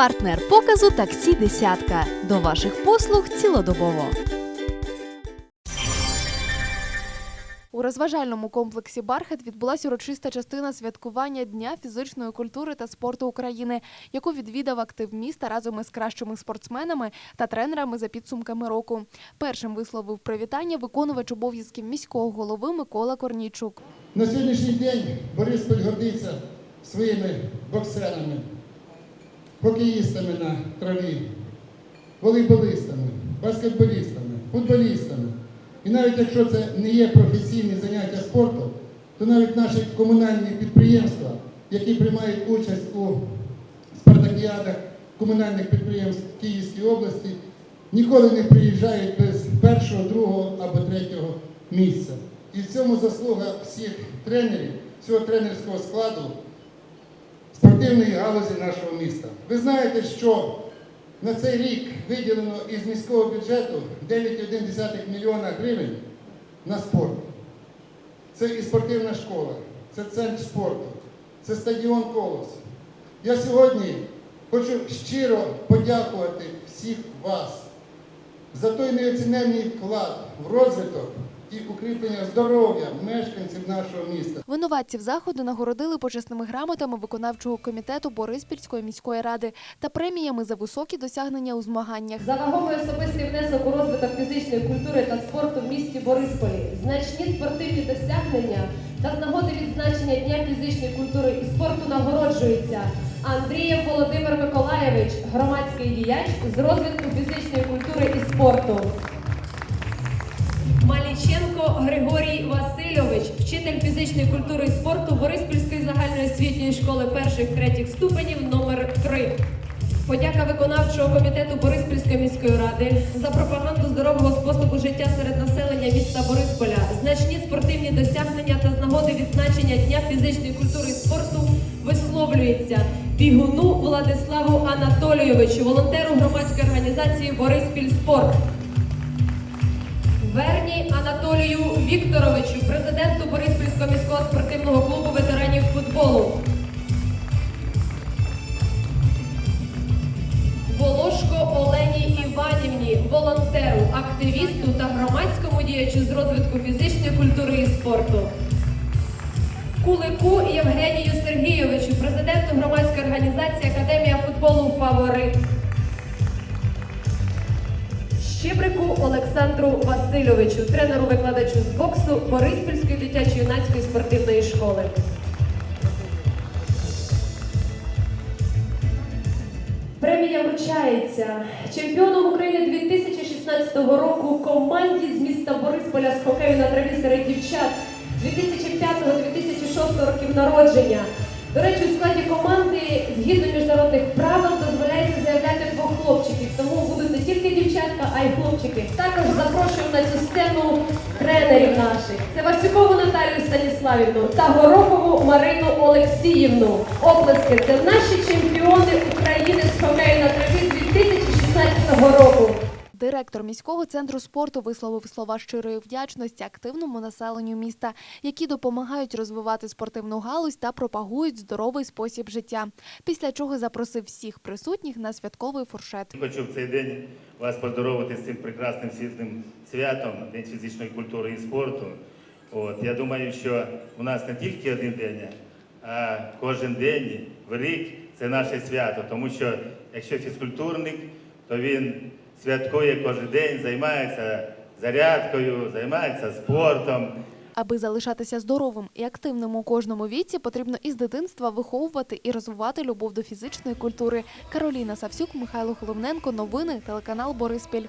Партнер показу таксі Десятка. До ваших послуг цілодобово. У розважальному комплексі Бархат відбулася урочиста частина святкування Дня фізичної культури та спорту України, яку відвідав актив міста разом із кращими спортсменами та тренерами за підсумками року. Першим висловив привітання виконувач обов'язків міського голови Микола Корнійчук. На сьогоднішній день Борисполь гордиться своїми боксерами, хокеїстами на траві, волейболистами, баскетболістами, футболістами. І навіть якщо це не є професійні заняття спорту, то навіть наші комунальні підприємства, які приймають участь у спартакіадах комунальних підприємств Київської області, ніколи не приїжджають без першого, другого або третього місця. І в цьому заслуга всіх тренерів, всього тренерського складу спортивної галузі нашого міста. Ви знаєте, що на цей рік виділено із міського бюджету 9,1 мільйона гривень на спорт. Це і спортивна школа, це центр спорту, це стадіон Колос. Я сьогодні хочу щиро подякувати всіх вас за той неоціненний вклад в розвиток і укріплення здоров'я мешканців нашого міста. Винуватців заходу нагородили почесними грамотами виконавчого комітету Бориспільської міської ради та преміями за високі досягнення у змаганнях. За вагомий особистий внесок у розвиток фізичної культури та спорту в місті Борисполі, значні спортивні досягнення та з нагоди відзначення Дня фізичної культури і спорту нагороджується Андрієв Володимир Миколаєвич, громадський діяч з розвитку фізичної культури і спорту. Маліченко Григорій Васильович, вчитель фізичної культури і спорту Бориспільської загальної освітньої школи перших третіх ступенів номер 3 Подяка виконавчого комітету Бориспільської міської ради за пропаганду здорового способу життя серед населення міста Борисполя, значні спортивні досягнення та з нагоди відзначення Дня фізичної культури і спорту висловлюється Бігуну Владиславу Анатолійовичу, волонтеру громадської організації Бориспіль Спорт. Верні Анатолію Вікторовичу, президенту Бориспільського міського спортивного клубу ветеранів футболу. Волошко Олені Іванівні, волонтеру, активісту та громадському діячу з розвитку фізичної культури і спорту. Кулику Євгенію Сергійовичу, Олександру Васильовичу, тренеру-викладачу з боксу Бориспільської дитячо-юнацької спортивної школи. Премія вручається чемпіоном України 2016 року команді з міста Борисполя з хокею на траві серед дівчат 2005-2006 років народження. До речі, у складі команди згідно міжнародних правил на цю сцену тренерів наших. Це Васюкову Наталію Станіславівну та Горохову Марину Олексіївну. Оплески це наші чемпіони України з хокею на траві 2016 року. Директор міського центру спорту висловив слова щирої вдячності активному населенню міста, які допомагають розвивати спортивну галузь та пропагують здоровий спосіб життя. Після чого запросив всіх присутніх на святковий фуршет. Хочу в цей день вас поздоровити з цим прекрасним світлим святом День фізичної культури і спорту. От, я думаю, що у нас не тільки один день, а кожен день в рік це наше свято. Тому що якщо фізкультурник, то він святкує кожен день, займається зарядкою, займається спортом. Аби залишатися здоровим і активним у кожному віці, потрібно із дитинства виховувати і розвивати любов до фізичної культури. Кароліна Савсюк, Михайло Головненко. Новини телеканал Бориспіль.